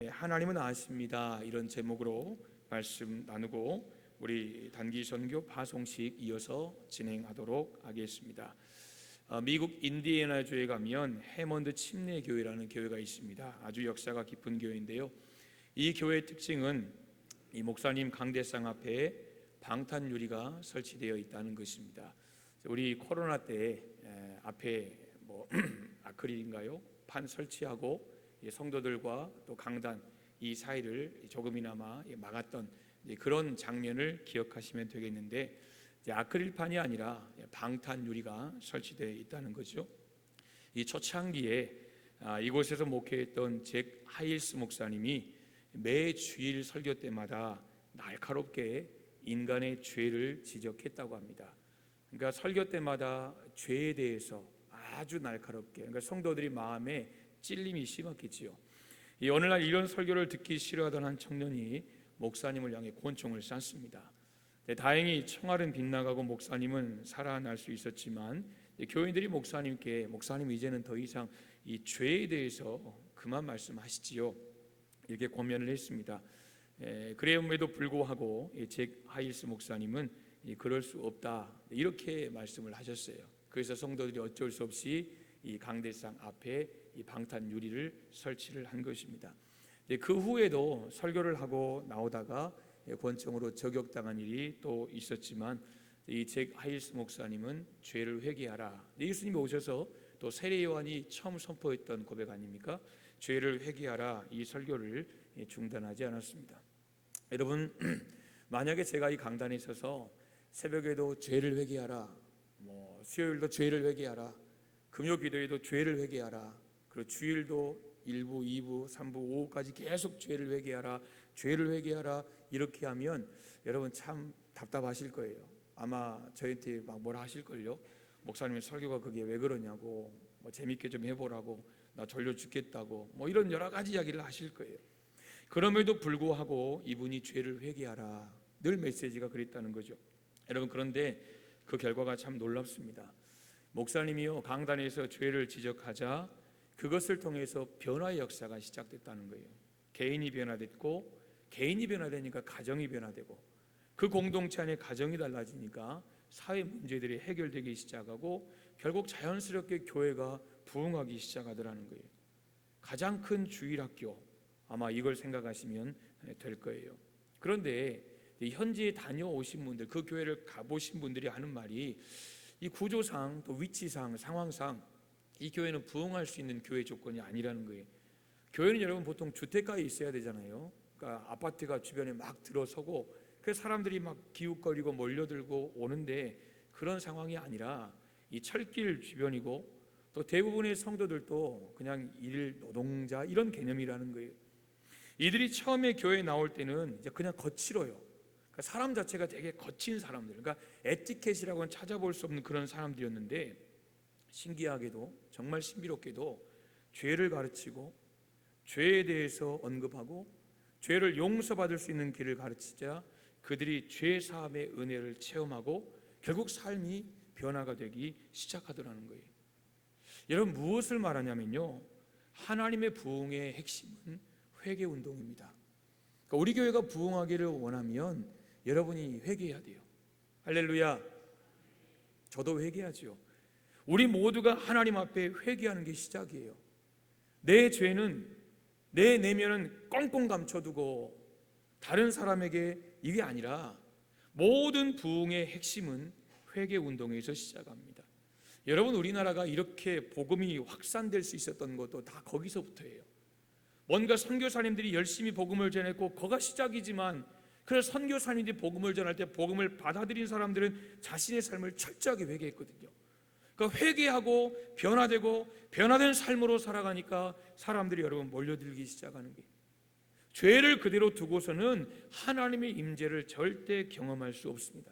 네, 하나님은 아십니다. 이런 제목으로 말씀 나누고 우리 단기 선교 파송식 이어서 진행하도록 하겠습니다. 어, 미국 인디애나주에 가면 해먼드 침례 교회라는 교회가 있습니다. 아주 역사가 깊은 교회인데요. 이 교회의 특징은 이 목사님 강대상 앞에 방탄 유리가 설치되어 있다는 것입니다. 우리 코로나 때 에, 앞에 뭐 아크릴인가요? 판 설치하고 이 성도들과 또 강단 이 사이를 조금이나마 막았던 그런 장면을 기억하시면 되겠는데 아크릴판이 아니라 방탄 유리가 설치되어 있다는 거죠. 이 초창기에 아, 이곳에서 목회했던 잭 하일스 목사님이 매 주일 설교 때마다 날카롭게 인간의 죄를 지적했다고 합니다. 그러니까 설교 때마다 죄에 대해서 아주 날카롭게 그러니까 성도들이 마음에 찔림이 심했겠지요. 이 오늘날 이런 설교를 듣기 싫어하던 한 청년이 목사님을 향해 권총을 쐈습니다. 네, 다행히 총알은 빗나가고 목사님은 살아날 수 있었지만 교인들이 목사님께 목사님 이제는 더 이상 이 죄에 대해서 그만 말씀하시지요. 이렇게 권면을 했습니다. 에, 그럼에도 불구하고 잭 하일스 목사님은 이, 그럴 수 없다 이렇게 말씀을 하셨어요. 그래서 성도들이 어쩔 수 없이 이 강대상 앞에 이 방탄 유리를 설치를 한 것입니다. 그 후에도 설교를 하고 나오다가 권총으로 저격당한 일이 또 있었지만 이잭 하일스 목사님은 죄를 회개하라. 예수님이 오셔서 또 세례 요한이 처음 선포했던 고백 아닙니까? 죄를 회개하라 이 설교를 중단하지 않았습니다. 여러분 만약에 제가 이 강단에 있어서 새벽에도 죄를 회개하라, 뭐 수요일도 죄를 회개하라, 금요 기도에도 죄를 회개하라, 그리고 주일도 1부, 2부, 3부, 5부까지 계속 죄를 회개하라, 죄를 회개하라 이렇게 하면 여러분 참 답답하실 거예요. 아마 저한테 막 뭐라 하실 걸요. 목사님 설교가 그게 왜 그러냐고, 뭐 재밌게 좀 해보라고, 나 졸려 죽겠다고, 뭐 이런 여러 가지 이야기를 하실 거예요. 그럼에도 불구하고 이분이 죄를 회개하라 늘 메시지가 그랬다는 거죠. 여러분 그런데 그 결과가 참 놀랍습니다. 목사님이요 강단에서 죄를 지적하자 그것을 통해서 변화의 역사가 시작됐다는 거예요. 개인이 변화됐고 개인이 변화되니까 가정이 변화되고 그 공동체 안에 가정이 달라지니까 사회 문제들이 해결되기 시작하고 결국 자연스럽게 교회가 부흥하기 시작하더라는 거예요. 가장 큰 주일학교 아마 이걸 생각하시면 될 거예요. 그런데 현지에 다녀오신 분들, 그 교회를 가보신 분들이 하는 말이 이 구조상 또 위치상 상황상 이 교회는 부흥할 수 있는 교회 조건이 아니라는 거예요. 교회는 여러분 보통 주택가에 있어야 되잖아요. 그러니까 아파트가 주변에 막 들어서고 그 사람들이 막 기웃거리고 몰려들고 오는데 그런 상황이 아니라 이 철길 주변이고 또 대부분의 성도들도 그냥 일 노동자 이런 개념이라는 거예요. 이들이 처음에 교회에 나올 때는 이제 그냥 거칠어요. 그러니까 사람 자체가 되게 거친 사람들. 그러니까 에티켓이라고는 찾아볼 수 없는 그런 사람들이었는데 신기하게도 정말 신비롭게도 죄를 가르치고 죄에 대해서 언급하고 죄를 용서받을 수 있는 길을 가르치자 그들이 죄 사함의 은혜를 체험하고 결국 삶이 변화가 되기 시작하더라는 거예요. 여러분 무엇을 말하냐면요. 하나님의 부흥의 핵심은 회개 운동입니다. 그러니까 우리 교회가 부흥하기를 원하면 여러분이 회개해야 돼요. 할렐루야. 저도 회개하지요. 우리 모두가 하나님 앞에 회개하는 게 시작이에요. 내 죄는 내 내면은 꽁꽁 감춰두고 다른 사람에게 이게 아니라 모든 부흥의 핵심은 회개 운동에서 시작합니다. 여러분 우리나라가 이렇게 복음이 확산될 수 있었던 것도 다 거기서부터예요. 뭔가 선교사님들이 열심히 복음을 전했고 거가 시작이지만 그 선교사님들이 복음을 전할 때 복음을 받아들인 사람들은 자신의 삶을 철저하게 회개했거든요. 그러니까 회개하고 변화되고 변화된 삶으로 살아가니까 사람들이 여러분 몰려들기 시작하는 게 죄를 그대로 두고서는 하나님의 임재를 절대 경험할 수 없습니다.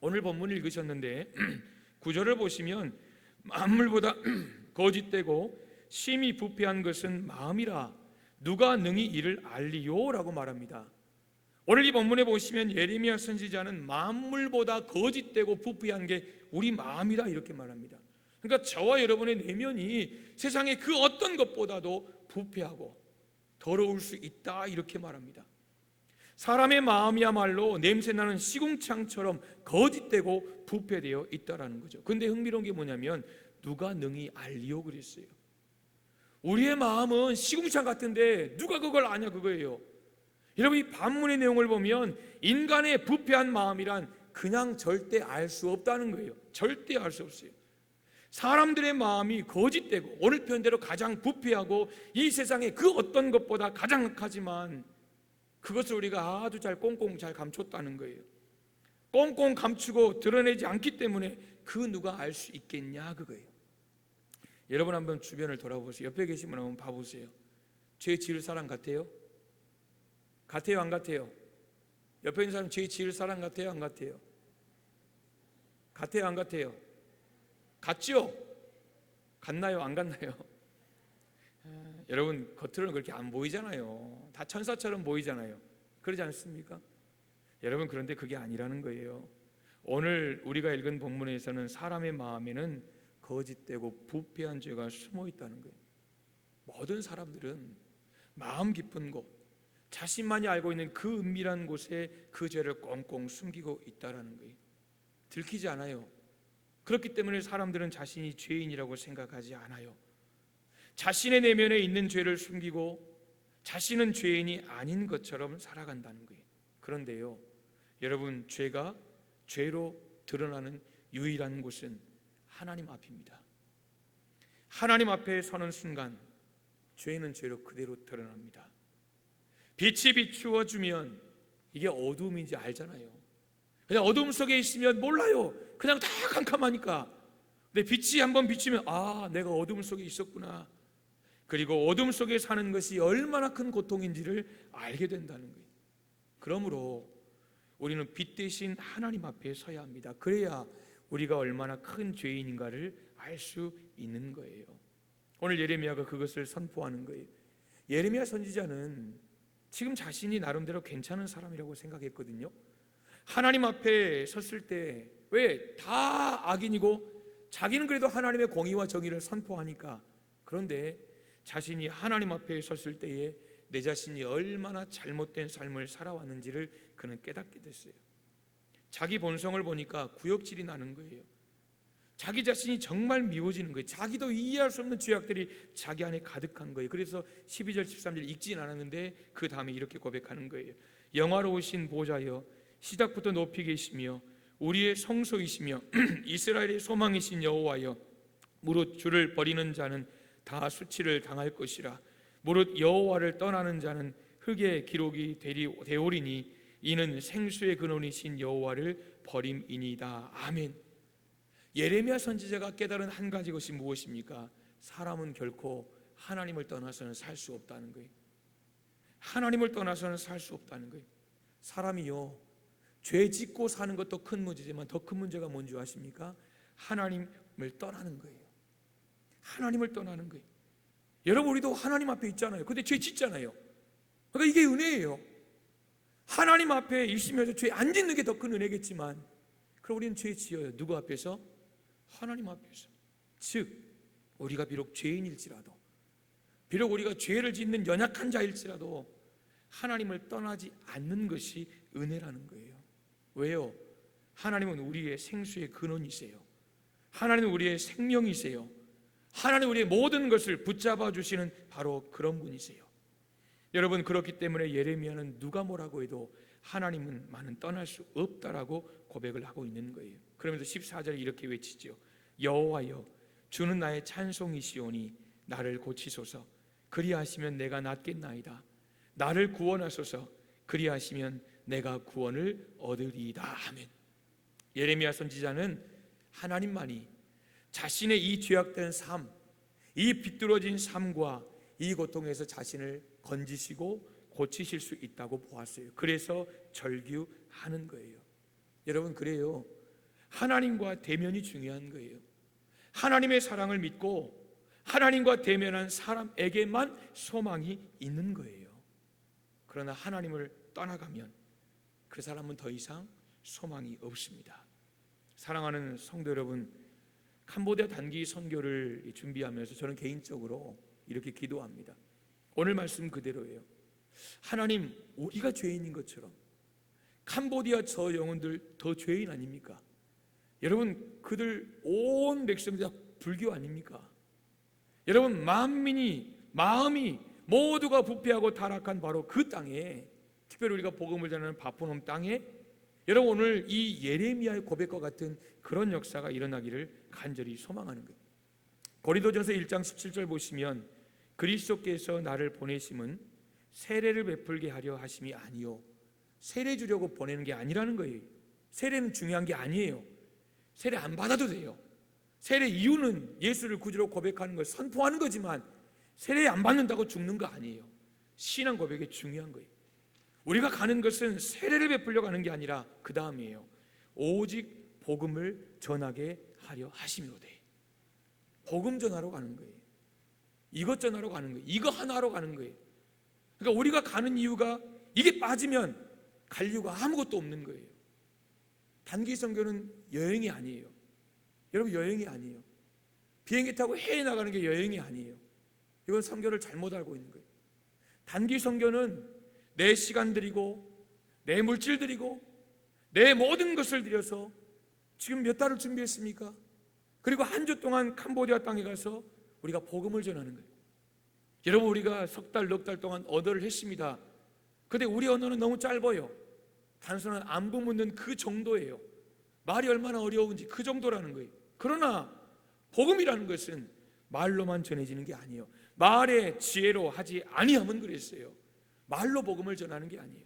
오늘 본문 읽으셨는데 구절을 보시면 만물보다 거짓되고 심히 부패한 것은 마음이라 누가 능히 이를 알리요라고 말합니다. 오늘 이 본문에 보시면 예레미야 선지자는 만물보다 거짓되고 부패한 게 우리 마음이다 이렇게 말합니다. 그러니까 저와 여러분의 내면이 세상의 그 어떤 것보다도 부패하고 더러울 수 있다 이렇게 말합니다. 사람의 마음이야말로 냄새나는 시궁창처럼 거짓되고 부패되어 있다라는 거죠. 근데 흥미로운 게 뭐냐면 누가 능히 알리오 그랬어요. 우리의 마음은 시궁창 같은데 누가 그걸 아냐 그거예요. 여러분 이 반문의 내용을 보면 인간의 부패한 마음이란 그냥 절대 알 수 없다는 거예요. 절대 알 수 없어요. 사람들의 마음이 거짓되고 오늘 편대로 가장 부패하고 이 세상에 그 어떤 것보다 가장 악하지만 그것을 우리가 아주 잘 꽁꽁 잘 감췄다는 거예요. 꽁꽁 감추고 드러내지 않기 때문에 그 누가 알 수 있겠냐 그거예요. 여러분 한번 주변을 돌아보세요. 옆에 분 한번 봐보세요. 죄 지을 사람 같아요? 같아요 안 같아요? 옆에 있는 사람 죄 지을 사람 같아요 안 같아요? 같아요 안 같아요? 같죠? 같나요 안 같나요? 아, 여러분 겉으로는 그렇게 안 보이잖아요. 다 천사처럼 보이잖아요. 그러지 않습니까? 여러분 그런데 그게 아니라는 거예요. 오늘 우리가 읽은 본문에서는 사람의 마음에는 거짓되고 부패한 죄가 숨어 있다는 거예요. 모든 사람들은 마음 깊은 곳, 자신만이 알고 있는 그 은밀한 곳에 그 죄를 꽁꽁 숨기고 있다라는 거예요. 들키지 않아요. 그렇기 때문에 사람들은 자신이 죄인이라고 생각하지 않아요. 자신의 내면에 있는 죄를 숨기고 자신은 죄인이 아닌 것처럼 살아간다는 거예요. 그런데요, 여러분 죄가 죄로 드러나는 유일한 곳은 하나님 앞입니다. 하나님 앞에 서는 순간 죄는 죄로 그대로 드러납니다. 빛이 비추어 주면 이게 어두움인지 알잖아요. 그냥 어둠 속에 있으면 몰라요. 그냥 다 캄캄하니까. 근데 빛이 한번 비추면 아, 내가 어둠 속에 있었구나. 그리고 어둠 속에 사는 것이 얼마나 큰 고통인지를 알게 된다는 거예요. 그러므로 우리는 빛 대신 하나님 앞에 서야 합니다. 그래야 우리가 얼마나 큰 죄인인가를 알 수 있는 거예요. 오늘 예레미야가 그것을 선포하는 거예요. 예레미야 선지자는 지금 자신이 나름대로 괜찮은 사람이라고 생각했거든요. 하나님 앞에 섰을 때 왜 다 악인이고 자기는 그래도 하나님의 공의와 정의를 선포하니까 그런데 자신이 하나님 앞에 섰을 때에 내 자신이 얼마나 잘못된 삶을 살아왔는지를 그는 깨닫게 됐어요. 자기 본성을 보니까 구역질이 나는 거예요. 자기 자신이 정말 미워지는 거예요. 자기도 이해할 수 없는 죄악들이 자기 안에 가득한 거예요. 그래서 12절 13절 읽진 않았는데 그 다음에 이렇게 고백하는 거예요. 영화로우신 보좌여 시작부터 높이 계시며 우리의 성소이시며 이스라엘의 소망이신 여호와여 무릇 주를 버리는 자는 다 수치를 당할 것이라 무릇 여호와를 떠나는 자는 흙의 기록이 되리 되오리니 이는 생수의 근원이신 여호와를 버림이니이다. 아멘. 예레미야 선지자가 깨달은 한 가지 것이 무엇입니까? 사람은 결코 하나님을 떠나서는 살 수 없다는 거예요. 하나님을 떠나서는 살 수 없다는 거예요. 사람이요 죄 짓고 사는 것도 큰 문제지만 더 큰 문제가 뭔지 아십니까? 하나님을 떠나는 거예요. 하나님을 떠나는 거예요. 여러분 우리도 하나님 앞에 있잖아요. 근데 죄 짓잖아요. 그러니까 이게 은혜예요. 하나님 앞에 있으면서 죄 안 짓는 게 더 큰 은혜겠지만 그럼 우리는 죄 지어요. 누구 앞에서? 하나님 앞에서. 즉 우리가 비록 죄인일지라도 비록 우리가 죄를 짓는 연약한 자일지라도 하나님을 떠나지 않는 것이 은혜라는 거예요. 왜요? 하나님은 우리의 생수의 근원이세요. 하나님은 우리의 생명이세요. 하나님 우리의 모든 것을 붙잡아 주시는 바로 그런 분이세요. 여러분 그렇기 때문에 예레미야는 누가 뭐라고 해도 하나님은 나는 떠날 수 없다라고 고백을 하고 있는 거예요. 그러면서 14절에 이렇게 외치죠. 여호와여 주는 나의 찬송이시오니 나를 고치소서 그리하시면 내가 낫겠나이다. 나를 구원하소서 그리하시면 내가 구원을 얻으리이다. 아멘. 예레미야 선지자는 하나님만이 자신의 이 죄악된 삶, 이 비뚤어진 삶과 이 고통에서 자신을 건지시고 고치실 수 있다고 보았어요. 그래서 절규하는 거예요. 여러분 그래요. 하나님과 대면이 중요한 거예요. 하나님의 사랑을 믿고 하나님과 대면한 사람에게만 소망이 있는 거예요. 그러나 하나님을 떠나가면 그 사람은 더 이상 소망이 없습니다. 사랑하는 성도 여러분, 캄보디아 단기 선교를 준비하면서 저는 개인적으로 이렇게 기도합니다. 오늘 말씀 그대로예요. 하나님, 우리가 죄인인 것처럼 캄보디아 저 영혼들 더 죄인 아닙니까? 여러분, 그들 온 백성들 다 불교 아닙니까? 여러분, 만민이 마음이 모두가 부패하고 타락한 바로 그 땅에 특별히 우리가 복음을 전하는 바포놈 땅에 여러분 오늘 이 예레미야의 고백과 같은 그런 역사가 일어나기를 간절히 소망하는 거예요. 고린도전서 1장 17절 보시면 그리스도께서 나를 보내심은 세례를 베풀게 하려 하심이 아니요 세례 주려고 보내는 게 아니라는 거예요. 세례는 중요한 게 아니에요. 세례 안 받아도 돼요. 세례 이유는 예수를 구주로 고백하는 걸 선포하는 거지만 세례 안 받는다고 죽는 거 아니에요. 신앙 고백이 중요한 거예요. 우리가 가는 것은 세례를 베풀려 가는 게 아니라 그 다음이에요. 오직 복음을 전하게 하려 하심이로되. 복음 전하러 가는 거예요. 이것 전하러 가는 거예요. 이거 하나로 가는 거예요. 그러니까 우리가 가는 이유가 이게 빠지면 갈 이유가 아무것도 없는 거예요. 단기 선교는 여행이 아니에요. 여러분 여행이 아니에요. 비행기 타고 해외 나가는 게 여행이 아니에요. 이건 선교를 잘못 알고 있는 거예요. 단기 선교는 내 시간 들이고 내 물질 들이고 내 모든 것을 들여서 지금 몇 달을 준비했습니까? 그리고 한 주 동안 캄보디아 땅에 가서 우리가 복음을 전하는 거예요. 여러분 우리가 석 달, 넉 달 동안 언어를 했습니다. 근데 우리 언어는 너무 짧아요. 단순한 안부 묻는 그 정도예요. 말이 얼마나 어려운지 그 정도라는 거예요. 그러나 복음이라는 것은 말로만 전해지는 게 아니에요. 말의 지혜로 하지 아니하면 그랬어요. 말로 복음을 전하는 게 아니에요.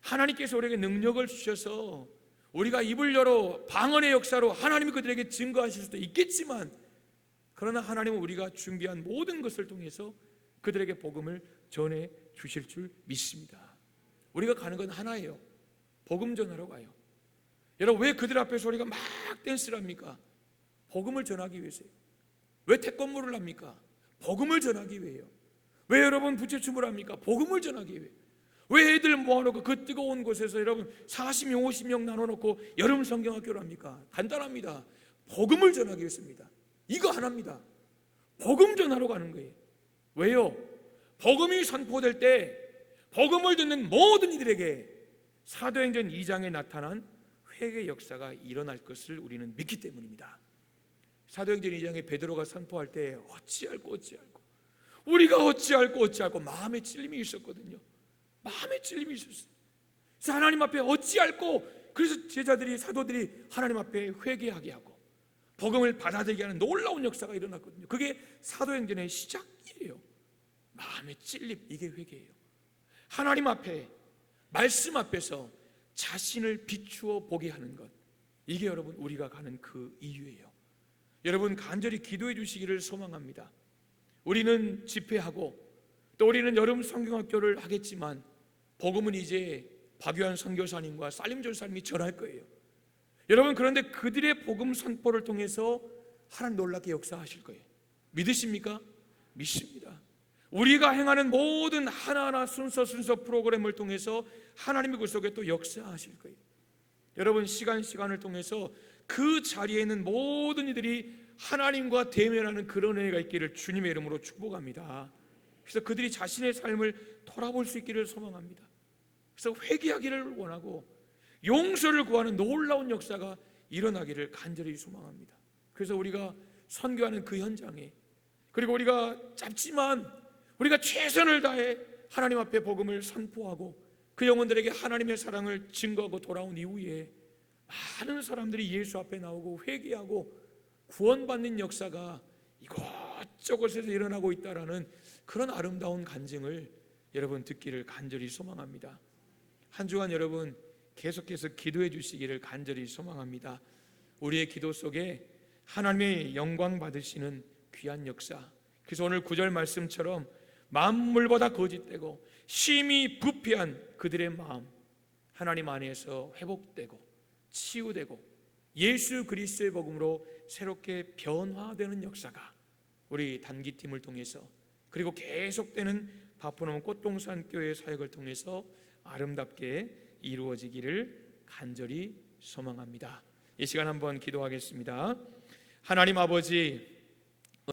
하나님께서 우리에게 능력을 주셔서 우리가 입을 열어 방언의 역사로 하나님이 그들에게 증거하실 수도 있겠지만 그러나 하나님은 우리가 준비한 모든 것을 통해서 그들에게 복음을 전해 주실 줄 믿습니다. 우리가 가는 건 하나예요. 복음 전하러 가요. 여러분 왜 그들 앞에서 우리가 막 댄스를 합니까? 복음을 전하기 위해서요. 왜 태권무를 합니까? 복음을 전하기 위해요. 왜 여러분 부채춤을 합니까? 복음을 전하기 위해. 왜 애들 모아놓고 그 뜨거운 곳에서 여러분 40명, 50명 나눠놓고 여름 성경학교를 합니까? 간단합니다. 복음을 전하기 위해서입니다. 이거 하나입니다. 복음 전하러 가는 거예요. 왜요? 복음이 선포될 때 복음을 듣는 모든 이들에게 사도행전 2장에 나타난 회개 역사가 일어날 것을 우리는 믿기 때문입니다. 사도행전 2장에 베드로가 선포할 때 어찌할꼬 어찌할꼬 우리가 어찌할꼬 어찌할꼬 마음에 찔림이 있었거든요. 마음에 찔림이 있었어요. 그래서 하나님 앞에 어찌할꼬 그래서 제자들이 사도들이 하나님 앞에 회개하게 하고 복음을 받아들이게 하는 놀라운 역사가 일어났거든요. 그게 사도행전의 시작이에요. 마음의 찔림 이게 회개예요. 하나님 앞에 말씀 앞에서 자신을 비추어 보게 하는 것 이게 여러분 우리가 가는 그 이유예요. 여러분 간절히 기도해 주시기를 소망합니다. 우리는 집회하고 또 우리는 여름 성경학교를 하겠지만 복음은 이제 박유한 선교사님과 살림 전사님이 전할 거예요. 여러분 그런데 그들의 복음 선포를 통해서 하나님 놀랍게 역사하실 거예요. 믿으십니까? 믿습니다. 우리가 행하는 모든 하나하나 순서 순서 프로그램을 통해서 하나님의 그 속에 또 역사하실 거예요. 여러분 시간 시간을 통해서 그 자리에 있는 모든 이들이 하나님과 대면하는 그런 은혜가 있기를 주님의 이름으로 축복합니다. 그래서 그들이 자신의 삶을 돌아볼 수 있기를 소망합니다. 그래서 회개하기를 원하고 용서를 구하는 놀라운 역사가 일어나기를 간절히 소망합니다. 그래서 우리가 선교하는 그 현장에 그리고 우리가 짧지만 우리가 최선을 다해 하나님 앞에 복음을 선포하고 그 영혼들에게 하나님의 사랑을 증거하고 돌아온 이후에 많은 사람들이 예수 앞에 나오고 회개하고 구원받는 역사가 이곳저곳에서 일어나고 있다라는 그런 아름다운 간증을 여러분 듣기를 간절히 소망합니다. 한 주간 여러분 계속해서 기도해 주시기를 간절히 소망합니다. 우리의 기도 속에 하나님의 영광 받으시는 귀한 역사. 그래서 오늘 구절 말씀처럼 만물보다 거짓되고 심히 부패한 그들의 마음 하나님 안에서 회복되고 치유되고 예수 그리스도의 복음으로 새롭게 변화되는 역사가 우리 단기팀을 통해서 그리고 계속되는 바쁘는 꽃동산 교회 사역을 통해서 아름답게 이루어지기를 간절히 소망합니다. 이 시간 한번 기도하겠습니다. 하나님 아버지